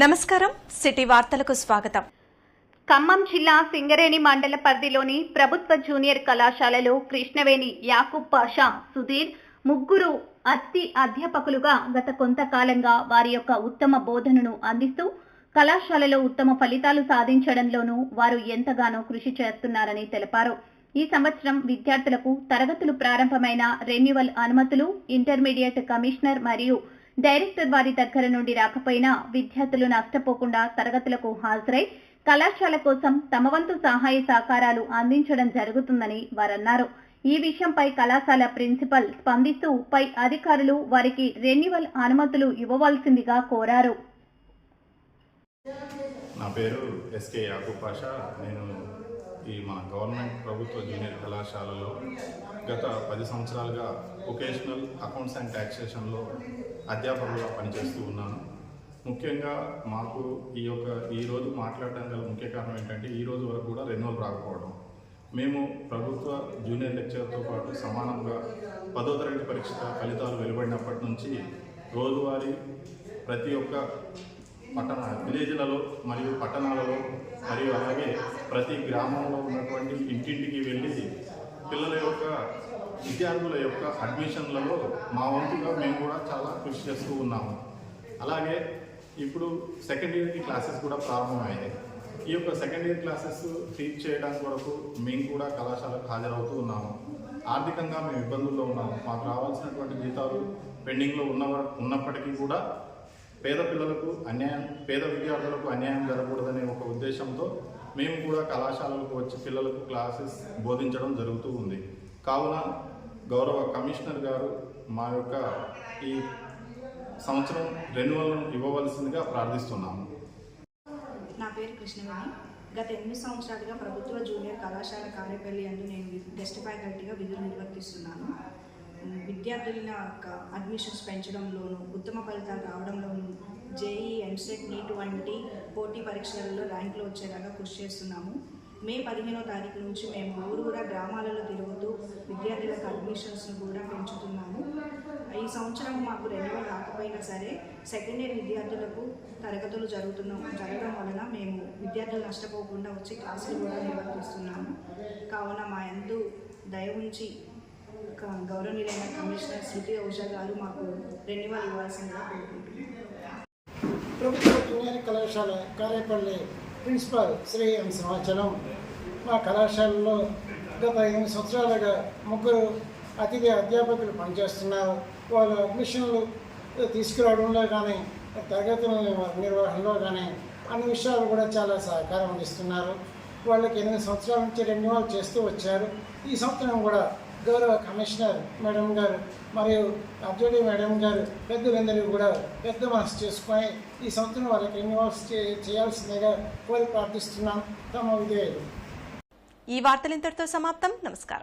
నమస్కారం సిటీ వార్తలకు స్వాగతం. ఖమ్మం జిల్లా సింగరేణి మండల పరిధిలోని ప్రభుత్వ జూనియర్ కళాశాలలో కృష్ణవేణి యాకూబ్ పాషా సుధీర్ ముగ్గురు అతి అధ్యాపకులుగా గత కొంతకాలంగా వారి యొక్క ఉత్తమ బోధనను అందిస్తూ కళాశాలలో ఉత్తమ ఫలితాలు సాధించడంలోనూ వారు ఎంతగానో కృషి చేస్తున్నారని తెలిపారు. ఈ సంవత్సరం విద్యార్థులకు తరగతులు ప్రారంభమైన రెన్యువల్ అనుమతులు ఇంటర్మీడియట్ కమిషనర్ మరియు డైరెక్టర్ వారి దగ్గర నుండి రాకపోయినా విద్యార్థులు నష్టపోకుండా తరగతులకు హాజరై కళాశాల కోసం తమ వంతు సహాయ సహకారాలు అందించడం జరుగుతుందని వారన్నారు. ఈ విషయంపై కళాశాల ప్రిన్సిపల్ స్పందిస్తూ పై అధికారులు వారికి రెన్యువల్ అనుమతులు ఇవ్వవలసిందిగా కోరారు. నా పేరు ఎస్కే యాకూబ్ పాషా. నేను ఈ మన గవర్నమెంట్ ప్రభుత్వ జూనియర్ కళాశాలలో గత పది సంవత్సరాలుగా వొకేషనల్ అకౌంట్స్ అండ్ ట్యాక్సేషన్లో అధ్యాపకులుగా పనిచేస్తూ ఉన్నాను. ముఖ్యంగా మాకు ఈ యొక్క ఈరోజు మాట్లాడటం గల ముఖ్య కారణం ఏంటంటే ఈ రోజు వరకు కూడా రెన్యువల్ రాకపోవడం. మేము ప్రభుత్వ జూనియర్ లెక్చర్తో పాటు సమానంగా పదో తరగతి పరీక్ష ఫలితాలు వెలువడినప్పటి నుంచి రోజువారీ ప్రతి ఒక్క పట్టణ విలేజ్లలో మరియు పట్టణాలలో మరియు అలాగే ప్రతి గ్రామంలో ఉన్నటువంటి ఇంటింటికి వెళ్ళి పిల్లల యొక్క విద్యార్థుల యొక్క అడ్మిషన్లలో మా వంతుగా మేము కూడా చాలా కృషి చేస్తూ ఉన్నాము. అలాగే ఇప్పుడు సెకండ్ ఇయర్కి క్లాసెస్ కూడా ప్రారంభమయ్యాయి. ఈ యొక్క సెకండ్ ఇయర్ క్లాసెస్ టీచ్ చేయడానికి వరకు మేము కూడా కళాశాలకు హాజరవుతూ ఉన్నాము. ఆర్థికంగా మేము ఇబ్బందుల్లో ఉన్నాము. మాకు రావాల్సినటువంటి జీతాలు పెండింగ్లో ఉన్న ఉన్నప్పటికీ కూడా పేద పిల్లలకు అన్యాయం పేద విద్యార్థులకు అన్యాయం జరగకూడదనే ఒక ఉద్దేశంతో మేము కూడా కళాశాలలకు వచ్చి పిల్లలకు క్లాసెస్ బోధించడం జరుగుతూ ఉంది. కావున గౌరవ కమిషనర్ గారు మా యొక్క ఈ సంవత్సరం రెన్యువల్ను ఇవ్వవలసిందిగా ప్రార్థిస్తున్నాము. నా పేరు కృష్ణవేణి. గత ఎనిమిది సంవత్సరాలుగా ప్రభుత్వ జూనియర్ కళాశాల కార్యపల్లి అందు నేను గెస్ట్ ఫ్యాకల్టీగా విధులు నిర్వర్తిస్తున్నాను. విద్యార్థుల యొక్క అడ్మిషన్స్ పెంచడంలోనూ ఉత్తమ ఫలితాలు రావడంలోనూ జేఈ ఎంసెట్ నీట్ వంటి పోటీ పరీక్షలలో ర్యాంకులు వచ్చేలాగా కృషి చేస్తున్నాము. మే పదిహేనో తారీఖు నుంచి మేము ఊరూర గ్రామాలలో తిరుగుతూ విద్యార్థులకు అడ్మిషన్స్ను కూడా పెంచుతున్నాము. ఈ సంవత్సరం మాకు రెన్యువల్ రాకపోయినా సరే సెకండ్ ఇయర్ విద్యార్థులకు తరగతులు జరుగుతున్న జరగడం వలన మేము విద్యార్థులు నష్టపోకుండా వచ్చి క్లాసులు కూడా నిర్వర్తిస్తున్నాము. కావున మా ఎందు దయ ఉంచి గౌరవనీయులైన కమిషనర్ శృతి ఔషా గారు మాకు రెన్యువల్ ఇవ్వాల్సిందిగా కోరుకుంటున్నాను ప్రభుత్వ జూనియర్ కళాశాల కారేపల్లి ప్రిన్సిపాల్ శ్రీ ఎం సింహాచలం. మా కళాశాలలో గత ఎనిమిది సంవత్సరాలుగా ముగ్గురు అతిథి అధ్యాపకులు పనిచేస్తున్నారు. వాళ్ళు అడ్మిషన్లు తీసుకురావడంలో కానీ తరగతుల నిర్వహణలో కానీ అన్ని విషయాలు కూడా చాలా సహకారం అందిస్తున్నారు. వాళ్ళకి ఎనిమిది సంవత్సరాల నుంచి రెన్యువల్ చేస్తూ వచ్చారు. ఈ సంవత్సరం కూడా గౌరవ కమిషనర్ మేడం గారు మరియు అర్జుడి మేడం గారు పెద్దలందరూ కూడా పెద్ద మనసు చేసుకొని ఈ సంవత్సరం వాళ్ళకి రెన్యువల్స్ చేయాల్సిందిగా కోరి ప్రార్థిస్తున్నాం. తమ విధేయులు ఈ వార్తలు ఇంతటితో సమాప్తం. నమస్కారం.